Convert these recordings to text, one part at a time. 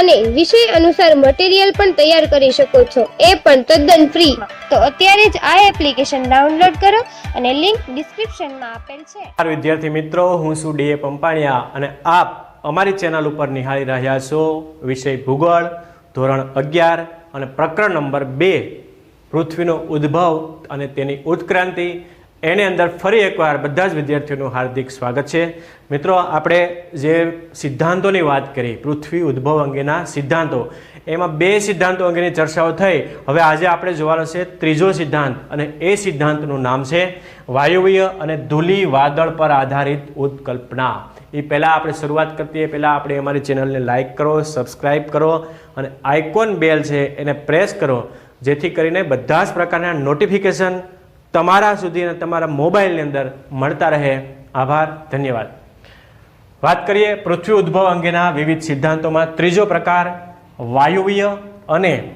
અને વિષય અનુસાર મટીરિયલ પણ તૈયાર કરી શકો છો. એ પણ તદ્દન ફ્રી તો અત્યારે જ આ એપ્લિકેશન ડાઉનલોડ કરો અને લિંક ડિસ્ક્રિપ્શનમાં આપેલ છે. વિદ્યાર્થી મિત્રો, હું છું ડીએ પંપાણિયા અને આપ અમારી ચેનલ ઉપર નિહાળી રહ્યા છો વિષય ભૂગોળ, ધોરણ અગિયાર અને પ્રકરણ નંબર બે, પૃથ્વીનો ઉદ્ભવ અને તેની ઉત્ક્રાંતિ એની અંદર ફરી એકવાર બધા જ વિદ્યાર્થીઓનું હાર્દિક સ્વાગત છે. મિત્રો, આપણે જે સિદ્ધાંતોની વાત કરી, પૃથ્વી ઉદ્ભવ અંગેના સિદ્ધાંતો, એમાં બે સિદ્ધાંતો અંગેની ચર્ચાઓ થઈ. હવે આજે આપણે જોવાનો છે ત્રીજો સિદ્ધાંત, અને એ સિદ્ધાંતનું નામ છે વાયુવીય અને ધૂલી વાદળ પર આધારિત ઉત્કલ્પના. એ પહેલાં આપણે શરૂઆત કરતી એ પહેલાં આપણે અમારી ચેનલને લાઇક કરો સબસ્ક્રાઈબ કરો, અને આઇકોન બેલ છે એને પ્રેસ કરો, જેથી કરીને બધા જ પ્રકારના નોટિફિકેશન તમારા સુધી અને તમારા મોબાઈલની અંદર મળતા રહે. આભાર, ધન્યવાદ. વાત કરીએ પૃથ્વી ઉદ્ભવ અંગેના વિવિધ સિદ્ધાંતોમાં. ત્રીજો પ્રકાર, વાયુવ્ય અને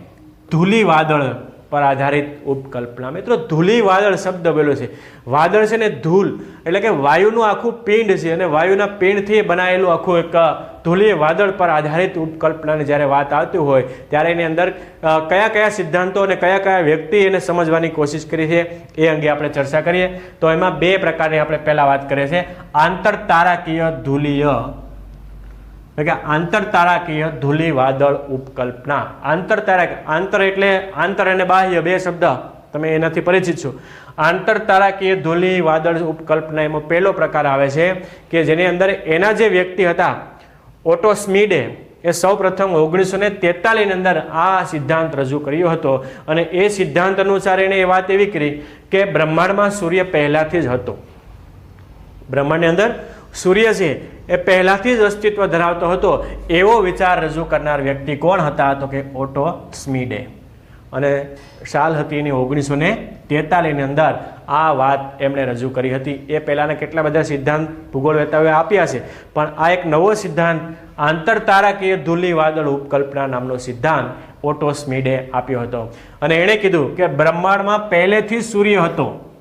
ધૂલી વાદળ પર આધારિત ઉપકલ્પના. મિત્રો, ધૂલી વાદળ શબ્દ બોલ્યો છે. વાદળ છે ને ધૂલ, એટલે કે વાયુનું આખું પિંડ છે અને વાયુના પિંડથી બનાવેલું આખું એક ધૂલી વાદળ પર આધારિત ઉપકલ્પનાની જ્યારે વાત આવતી હોય, ત્યારે એની અંદર કયા કયા સિદ્ધાંતો અને કયા કયા વ્યક્તિ એને સમજવાની કોશિશ કરી છે, એ અંગે આપણે ચર્ચા કરીએ. તો એમાં બે પ્રકારની આપણે પહેલાં વાત કરીએ છીએ. આંતર તારાકીય ધૂલીય. એટલે કે આંતર તારાકીય ધૂલી વાદળ ઉપકલ્પના. આંતર તારા આંતર એટલે આંતર અને બાહ્ય બે શબ્દ. તમે એનાથી પરિચિત છો. આંતર તારાકીય ધૂલી વાદળ ઉપકલ્પના એમાં પહેલો પ્રકાર આવે છે કે જેની અંદર એના જે વ્યક્તિ હતા, ઓટો સ્મીડે, એ સૌ પ્રથમ ઓગણીસો ને તેતાલીસની અંદર આ સિદ્ધાંત રજૂ કર્યો હતો. અને એ સિદ્ધાંત અનુસાર એણે એ વાત એવી કરી કે બ્રહ્માંડમાં સૂર્ય પહેલાથી જ હતો. બ્રહ્માંડની અંદર સૂર્ય છે, એ પહેલાથી જ અસ્તિત્વ ધરાવતો હતો. એવો વિચાર રજૂ કરનાર વ્યક્તિ કોણ હતા? તો કે ઓટો સ્મીડે. અને સાલ હતી એની ઓગણીસો ને તેતાલીસની અંદર. આ વાત એમણે રજૂ કરી હતી. એ પહેલાંના કેટલા બધા સિદ્ધાંત ભૂગોળવેતાઓએ આપ્યા છે. પણ આ એક નવો સિદ્ધાંત આંતર તારાકીય ધૂલી વાદળ ઉપકલ્પના નામનો સિદ્ધાંત ઓટો સ્મીડે આપ્યો હતો. અને એણે કીધું કે બ્રહ્માંડમાં પહેલેથી સૂર્ય હતો.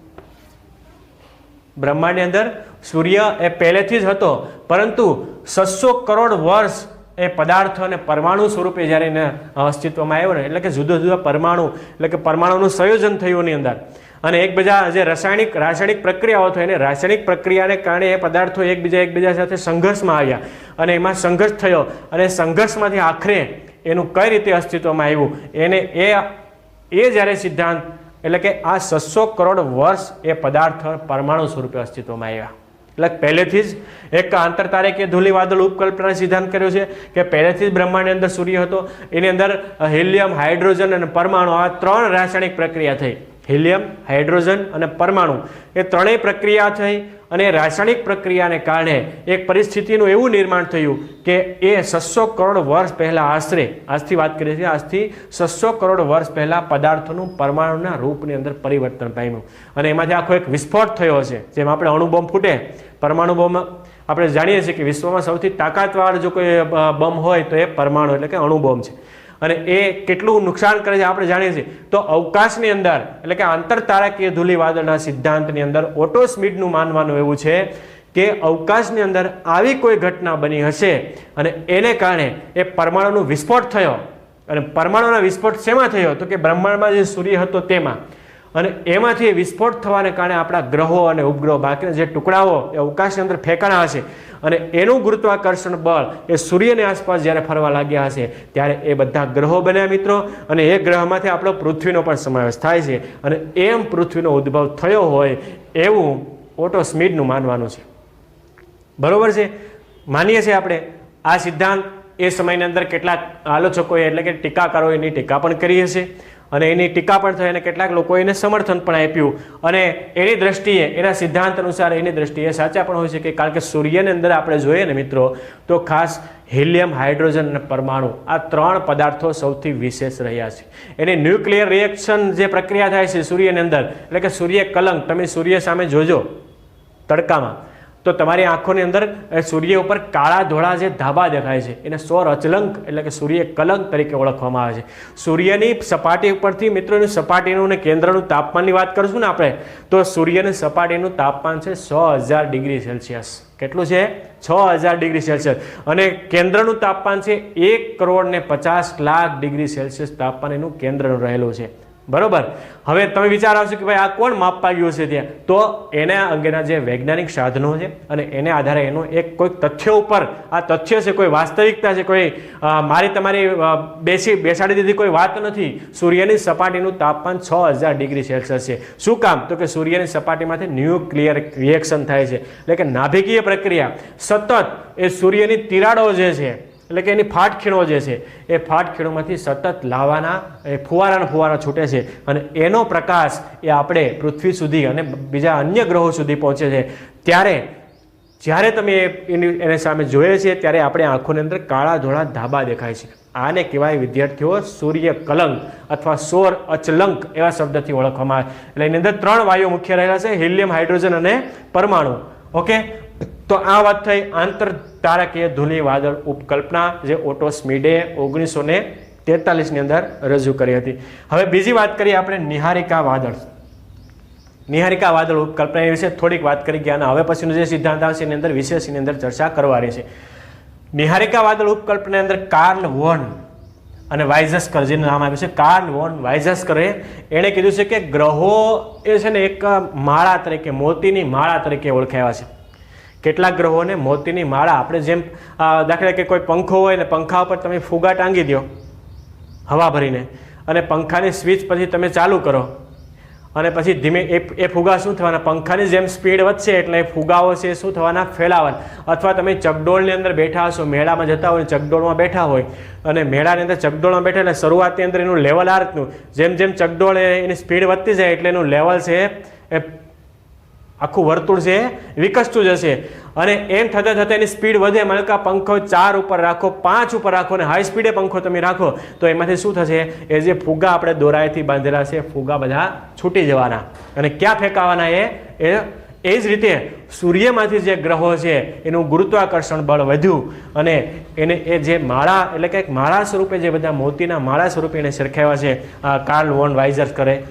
બ્રહ્માંડની અંદર સૂર્ય એ પહેલેથી જ હતો, પરંતુ છસો કરોડ વર્ષ એ પદાર્થ અને પરમાણુ સ્વરૂપે જ્યારે એને અસ્તિત્વમાં આવ્યો ને, એટલે કે જુદા જુદા પરમાણુ, એટલે કે પરમાણુનું સંયોજન થયું એની અંદર. અને એકબીજા જે રાસાયણિક રાસાયણિક પ્રક્રિયાઓ થઈ એને રાસાયણિક પ્રક્રિયાને કારણે એ પદાર્થો એકબીજા એકબીજા સાથે સંઘર્ષમાં આવ્યા. અને એમાં સંઘર્ષ થયો અને સંઘર્ષમાંથી આખરે એનું કઈ રીતે અસ્તિત્વમાં આવ્યું? એને એ એ જ્યારે સિદ્ધાંત, એટલે કે આ છસો કરોડ વર્ષ એ પદાર્થ પરમાણુ સ્વરૂપે અસ્તિત્વમાં આવ્યા. એટલે પહેલેથી જ એક આંતર તારીખે ધૂલી વાદળ ઉપકલ્પના સિદ્ધાંત કર્યો છે કે પહેલેથી જ બ્રહ્માંડની અંદર સૂર્ય હતો. એની અંદર હિલિયમ, હાઇડ્રોજન અને પરમાણુ આ ત્રણ રાસાયણિક પ્રક્રિયા થઈ. હિલિયમ, હાઇડ્રોજન અને પરમાણુ એ ત્રણેય પ્રક્રિયા થઈ અને રાસાયણિક પ્રક્રિયાને કારણે એક પરિસ્થિતિનું એવું નિર્માણ થયું કે એ છસો કરોડ વર્ષ પહેલાં આશરે, આજથી વાત કરીએ છીએ, આજથી છસો કરોડ વર્ષ પહેલાં પદાર્થોનું પરમાણુના રૂપની અંદર પરિવર્તન પામ્યું. અને એમાંથી આખો એક વિસ્ફોટ થયો છે, જેમ આપણે અણુબોમ્બ ફૂટે. પરમાણુ બોમ્બ, આપણે જાણીએ છીએ કે વિશ્વમાં સૌથી તાકાતવાળ જો કોઈ બમ હોય તો એ પરમાણુ એટલે કે અણુબોમ્બ છે. અને એ કેટલું નુકસાન કરે છે આપણે જાણીએ છીએ. તો અવકાશની અંદર, એટલે કે આંતર તારાકીય ધૂલી વાદળના સિદ્ધાંતની અંદર, ઓટો સ્મીડનું માનવાનું એવું છે કે અવકાશની અંદર આવી કોઈ ઘટના બની હશે અને એને કારણે એ પરમાણુનો વિસ્ફોટ થયો. અને પરમાણુના વિસ્ફોટ શેમાં થયો? તો કે બ્રહ્માંડમાં જે સૂર્ય હતો તેમાં. અને એમાંથી વિસ્ફોટ થવાને કારણે આપણા ગ્રહો અને ઉપગ્રહો, બાકીના જે ટુકડાઓ એ અવકાશની અંદર ફેંકાણા હશે. અને એનું ગુરુત્વાકર્ષણ બળ એ સૂર્યની આસપાસ જ્યારે ફરવા લાગ્યા હશે, ત્યારે એ બધા ગ્રહો બન્યા મિત્રો. અને એ ગ્રહમાંથી આપણો પૃથ્વીનો પણ સમાવેશ થાય છે. અને એમ પૃથ્વીનો ઉદ્ભવ થયો હોય એવું ઓટો સ્મીડનું માનવાનું છે. બરોબર છે? માનીએ છીએ આપણે. આ સિદ્ધાંત એ સમયની અંદર કેટલાક આલોચકોએ એટલે કે ટીકાકારોએ એની ટીકા પણ કરી હશે. અને એની ટીકા પણ થઈ અને કેટલાક લોકોએ એને સમર્થન પણ આપ્યું. અને એની દ્રષ્ટિએ, એના સિદ્ધાંત અનુસાર એની દ્રષ્ટિએ સાચા પણ હોય છે કે કારણ કે સૂર્યની અંદર આપણે જોઈએ ને મિત્રો, તો ખાસ હિલિયમ, હાઇડ્રોજન અને પરમાણુ આ ત્રણ પદાર્થો સૌથી વિશેષ રહ્યા છે. એની ન્યુક્લિયર રિએક્શન જે પ્રક્રિયા થાય છે સૂર્યની અંદર, એટલે કે સૂર્ય કલંક તમે સૂર્ય સામે જોજો તડકામાં તો તમારી આંખોની અંદર સૂર્ય ઉપર કાળા ધોળા જે ધાબા દેખાય છે, એને સૌર અચલંક એટલે કે સૂર્ય કલંક તરીકે ઓળખવામાં આવે છે. સૂર્યની સપાટી ઉપરથી મિત્રોની સપાટીનું અને કેન્દ્રનું તાપમાનની વાત કરશું ને આપણે, તો સૂર્યની સપાટીનું તાપમાન છે સો હજાર ડિગ્રી સેલ્સિયસ. કેટલું છે? છ હજાર ડિગ્રી સેલ્સિયસ. અને કેન્દ્રનું તાપમાન છે એક કરોડ ને પચાસ લાખ ડિગ્રી સેલ્સિયસ તાપમાન એનું કેન્દ્રનું રહેલું છે. બરોબર? હવે તમે વિચાર આવશે કે ભાઈ આ કોણ માપવા ગયું છે ત્યાં? તો એના અંગેના જે વૈજ્ઞાનિક સાધનો છે અને એને આધારે એનું એક કોઈક તથ્ય ઉપર, આ તથ્ય છે કોઈ વાસ્તવિકતા છે, કોઈ મારી તમારી બેસી, બેસાડી દીધી કોઈ વાત નથી. સૂર્યની સપાટીનું તાપમાન છ હજાર ડિગ્રી સેલ્સિયસ છે. શું કામ? તો કે સૂર્યની સપાટીમાંથી ન્યુક્લિયર રિએક્શન થાય છે. એટલે કે નાભિકીય પ્રક્રિયા. સતત એ સૂર્યની તિરાડો જે છે એટલે કે એની ફાટખીણો જે છે, એ ફાટખીણોમાંથી સતત લાવાના, એ ફુવારાના ફુવારા છૂટે છે. અને એનો પ્રકાશ એ આપણે પૃથ્વી સુધી અને બીજા અન્ય ગ્રહો સુધી પહોંચે છે. ત્યારે જ્યારે તમે એની, એને સામે જોઈએ છીએ, ત્યારે આપણે આંખોની અંદર કાળા ધોળા ધાબા દેખાય છે. આને કહેવાય વિદ્યાર્થીઓ સૂર્ય કલંક અથવા સોર અચલંક એવા શબ્દથી ઓળખવામાં આવે. એટલે એની અંદર ત્રણ વાયુઓ મુખ્ય રહેલા છે, હિલિયમ, હાઇડ્રોજન અને પરમાણુ. ઓકે? તો આ વાત થઈ આંતર તારકીય ધૂલી વાદળ ઉપકલ્પના જે ઓટોસ્મીડે ઓગણીસો ને તેતાલીસની અંદર રજૂ કરી હતી. હવે બીજી વાત કરીએ આપણે નિહારિકા વાદળ. નિહારિકા વાદળ ઉપકલ્પના એ વિશે થોડીક વાત કરી ગયા અને હવે પછીનો જે સિદ્ધાંત આવશે એની અંદર વિશેષની અંદર ચર્ચા કરવાની છે નિહારિકા વાદળ ઉપકલ્પના અંદર કાર્લ વોન અને વાઇઝસ્કર, જેનું નામ આપ્યું છે, કાર્લ વોન વાઇઝસ્કરે એણે કીધું છે કે ગ્રહો એ છે ને એક માળા તરીકે, મોતીની માળા તરીકે ઓળખાયા છે. કેટલાક ગ્રહોને મોતીની માળા. આપણે જેમ દાખલા કે કોઈ પંખો હોય ને પંખા ઉપર તમે ફુગા ટાંગી દો હવા ભરીને. અને પંખાની સ્વિચ પછી તમે ચાલુ કરો. અને પછી ધીમે, એ એ ફુગા શું થવાના? પંખાની જેમ સ્પીડ વધશે એટલે એ ફુગાઓ છે શું થવાના? ફેલાવાના અથવા તમે ચકડોળની અંદર બેઠા હશો, મેળામાં જતા હોય ચકડોળમાં બેઠા હોય, અને મેળાની અંદર ચકડોળમાં બેઠા એટલે શરૂઆતની અંદર એનું લેવલ આ રીતનું. જેમ જેમ ચકડોળ એની સ્પીડ વધતી જાય એટલે એનું લેવલ છે એ આખું વર્તુળ છે, વિકસતું જશે. અને એમ થતાં થતાં એની સ્પીડ વધે માનો પંખો ચાર ઉપર રાખો, પાંચ ઉપર રાખો અને હાઈ સ્પીડે પંખો તમે રાખો, તો એમાંથી શું થશે? એ જે ફુગા આપણે દોરાએથી બાંધેલા છે ફુગા બધા છૂટી જવાના. અને ક્યાં ફેંકાવાના એ? એ એ જ રીતે સૂર્યમાંથી જે ગ્રહો છે, એનું ગુરુત્વાકર્ષણ બળ વધ્યું. અને એને એ જે માળા, એટલે કે માળા સ્વરૂપે જે બધા મોતીના માળા સ્વરૂપે એને સરખાવ્યા છે, આ કાર્લ વોન વાઇઝર્સ કરે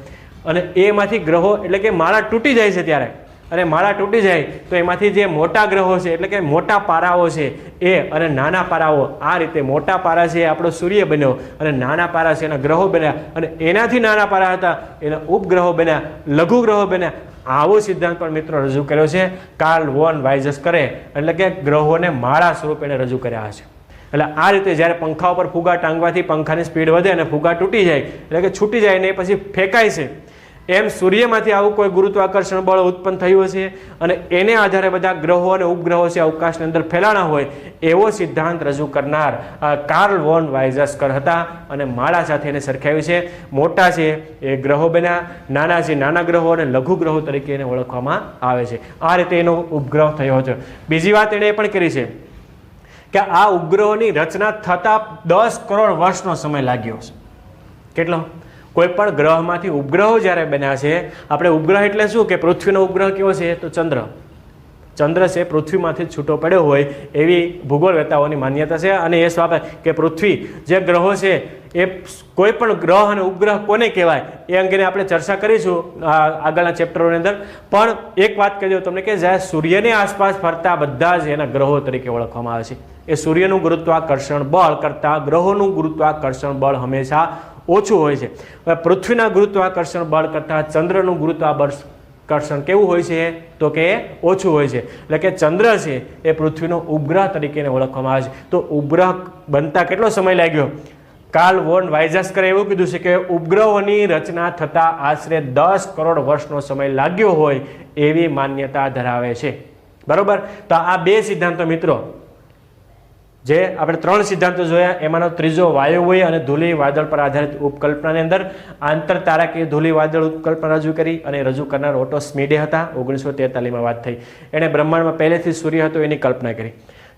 અને એમાંથી ગ્રહો, એટલે કે માળા તૂટી જાય છે ત્યારે. અને માળા તૂટી જાય તો એમાંથી જે મોટા ગ્રહો છે, એટલે કે મોટા પારાઓ છે, એ અને નાના પારાઓ, આ રીતે મોટા પારા છે આપણો સૂર્ય બન્યો અને નાના પારા છે એના ગ્રહો બન્યા અને એનાથી નાના પારા હતા, એના ઉપગ્રહો બન્યા લઘુ ગ્રહો બન્યા. આવો સિદ્ધાંત પણ મિત્રો રજૂ કર્યો છે. કાર્લ વોન વાઇઝસ કરે એટલે કે ગ્રહોને માળા સ્વરૂપે એને રજૂ કર્યા છે. એટલે આ રીતે જ્યારે પંખા ઉપર ફુગા ટાંગવાથી પંખાની સ્પીડ વધે અને ફુગા તૂટી જાય, એટલે કે છૂટી જાય ને પછી ફેંકાય છે. એમ સૂર્યમાંથી આવું કોઈ ગુરુત્વાકર્ષણ બળ ઉત્પન્ન થયું હશે? અને એને આધારે બધા ગ્રહો અને ઉપગ્રહો છે, અવકાશની અંદર ફેલાણા હોય, એવો સિદ્ધાંત રજૂ કરનાર કાર્લ વોન વાઇઝસ્કર હતા અને માળા સાથે એને સરખાવ્યું છે. મોટા છે એ ગ્રહો બન્યા નાના છે નાના ગ્રહો અને લઘુ ગ્રહો તરીકે એને ઓળખવામાં આવે છે. આ રીતે એનો ઉપગ્રહ થયો હતો. બીજી વાત એણે એ પણ કરી છે કે આ ઉપગ્રહોની રચના થતાં દસ કરોડ વર્ષનો સમય લાગ્યો છે કેટલો? કોઈ પણ ગ્રહમાંથી ઉપગ્રહો જ્યારે બન્યા છે, આપણે ઉપગ્રહ એટલે શું? કે પૃથ્વીનો ઉપગ્રહ કેવો છે? તો ચંદ્ર. ચંદ્ર છે, પૃથ્વીમાંથી છૂટો પડ્યો હોય એવી ભૂગોળવેતાઓની માન્યતા છે અને એ સ્વાભાવિક કે પૃથ્વી જે ગ્રહો છે, એ કોઈ પણ ગ્રહ અને ઉપગ્રહ કોને કહેવાય એ અંગેની આપણે ચર્ચા કરીશું આગળના ચેપ્ટરોની અંદર. પણ એક વાત કહી દઉં તમને કે જ્યારે સૂર્યની આસપાસ ફરતા બધા જ એના ગ્રહો તરીકે ઓળખવામાં આવે છે. એ સૂર્યનું ગુરુત્વાકર્ષણ બળ કરતાં ગ્રહોનું ગુરુત્વાકર્ષણ બળ હંમેશા ઓછું હોય છે. હવે પૃથ્વીના ગુરુત્વાકર્ષણ બળ કરતાં ચંદ્રનું ગુરુત્વાકર્ષણ કેવું હોય છે? તો કે ઓછું હોય છે. એટલે કે ચંદ્ર છે એ પૃથ્વીનો ઉપગ્રહ તરીકે ઓળખવામાં આવે છે. તો ઉપગ્રહ બનતા કેટલો સમય લાગ્યો? કાર્લ વોન વાઇઝાસ્કરે એવું કીધું છે કે ઉપગ્રહોની રચના થતાં આશરે દસ કરોડ વર્ષનો સમય લાગ્યો હોય એવી માન્યતા ધરાવે છે. બરોબર? તો આ બે સિદ્ધાંતો મિત્રો જે આપણે ત્રણ સિદ્ધાંતો જોયા, એમાંનો ત્રીજો વાયુ અને ધૂલી વાદળ પર આધારિત ઉપકલ્પનાની અંદર આંતર તારાકીય ધૂલી વાદળ ઉપકલ્પના રજૂ કરી અને રજૂ કરનાર ઓટો સ્મીડે હતા, ઓગણીસો તેતાલીસમાં વાત થઈ. એણે બ્રહ્માંડમાં પહેલેથી સૂર્ય હતો, એની કલ્પના કરી.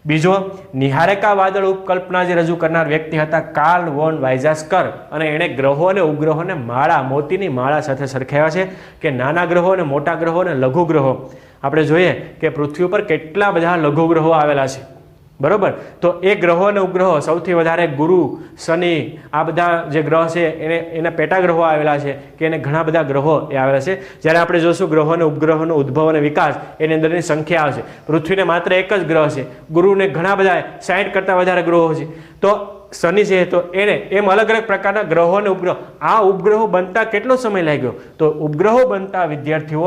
બીજો, નિહારેકા વાદળ ઉપકલ્પના જે રજૂ કરનાર વ્યક્તિ હતા, કાર્લ વોન વાઇઝાસ્કર. અને એણે ગ્રહો અને ઉપગ્રહોને માળા, મોતીની માળા સાથે સરખાવ્યા છે કે નાના ગ્રહો અને મોટા ગ્રહો અને લઘુ ગ્રહો. આપણે જોઈએ કે પૃથ્વી ઉપર કેટલા બધા લઘુ ગ્રહો આવેલા છે. બરોબર? તો એ ગ્રહો અને ઉપગ્રહો, સૌથી વધારે ગુરુ, શનિ, આ બધા જે ગ્રહ છે, એને, એના પેટા ગ્રહો આવેલા છે કે એને ઘણા બધા ગ્રહો એ આવેલા છે. જ્યારે આપણે જોશું ગ્રહો અને ઉપગ્રહોનો ઉદ્ભવ અને વિકાસ, એની અંદરની સંખ્યા આવશે. પૃથ્વીને માત્ર એક જ ગ્રહ છે. ગુરુને ઘણા બધા સાઠ કરતાં વધારે ગ્રહો છે. તો શનિ છે, તો એને એમ અલગ અલગ પ્રકારના ગ્રહો અને ઉપગ્રહ. આ ઉપગ્રહો બનતા કેટલો સમય લાગ્યો? તો ઉપગ્રહો બનતા વિદ્યાર્થીઓ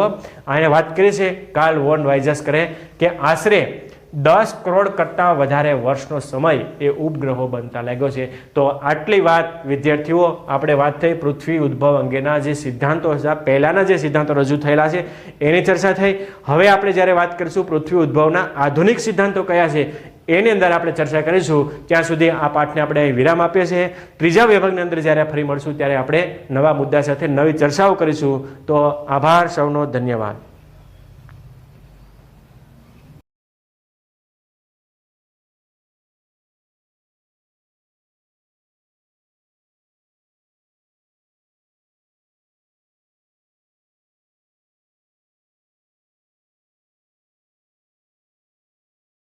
આને વાત કરી છે કાર્લ વોન વાઇઝસ કરે કે આશરે દસ કરોડ કરતાં વધારે વર્ષનો સમય એ ઉપગ્રહો બનતા લાગ્યો છે. તો આટલી વાત, વિદ્યાર્થીઓ, આપણે વાત થઈ પૃથ્વી ઉદ્ભવ અંગેના જે સિદ્ધાંતો હતા, પહેલાંના જે સિદ્ધાંતો રજૂ થયેલા છે, એની ચર્ચા થઈ. હવે આપણે જ્યારે વાત કરીશું પૃથ્વી ઉદ્ભવના આધુનિક સિદ્ધાંતો કયા છે, એની અંદર આપણે ચર્ચા કરીશું. ત્યાં સુધી આ પાઠને આપણે વિરામ આપીએ છીએ. ત્રીજા વિભાગની અંદર જ્યારે ફરી મળશું, ત્યારે આપણે નવા મુદ્દા સાથે નવી ચર્ચાઓ કરીશું. તો આભાર, સૌનો ધન્યવાદ.